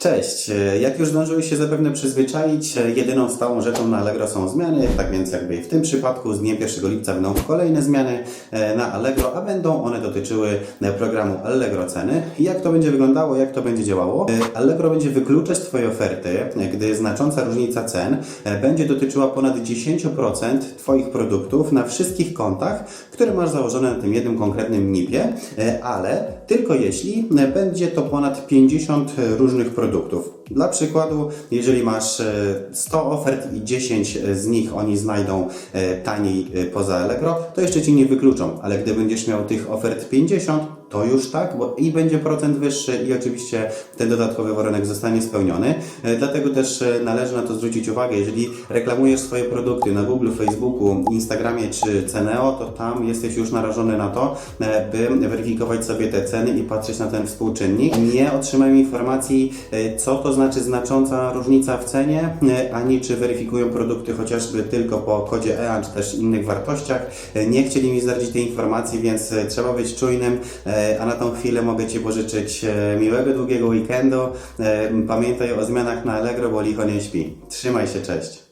Cześć. Jak już zdążyłeś się zapewne przyzwyczaić, jedyną stałą rzeczą na Allegro są zmiany, tak więc jakby w tym przypadku z dniem 1 lipca będą kolejne zmiany e, na Allegro, a będą one dotyczyły e, programu Allegro Ceny. Jak to będzie wyglądało, jak to będzie działało? E, Allegro będzie wykluczać Twoje oferty, e, gdy znacząca różnica cen e, będzie dotyczyła ponad 10% Twoich produktów na wszystkich kontach, które masz założone na tym jednym konkretnym NIP-ie, e, ale tylko jeśli e, będzie to ponad 50 różnych produktów. Dla przykładu, jeżeli masz e, 100 ofert i 10 z nich oni znajdą e, taniej e, poza Allegro, to jeszcze Ci nie wykluczą, ale gdy będziesz miał tych ofert 50, to już tak, bo i będzie procent wyższy i oczywiście ten dodatkowy warunek zostanie spełniony. E, Dlatego też e, należy na to zwrócić uwagę, jeżeli reklamujesz swoje produkty na Google, Facebooku, Instagramie czy Ceneo, to tam jesteś już narażony na to, e, by weryfikować sobie te ceny i patrzeć na ten współczynnik. Nie otrzymałem informacji, co to znaczy znacząca różnica w cenie, ani czy weryfikują produkty chociażby tylko po kodzie EAN, czy też innych wartościach. Nie chcieli mi zdradzić tej informacji, więc trzeba być czujnym, a na tą chwilę mogę Ci pożyczyć e, miłego, długiego weekendu. E, Pamiętaj o zmianach na Allegro, bo licho nie śpi. Trzymaj się, cześć!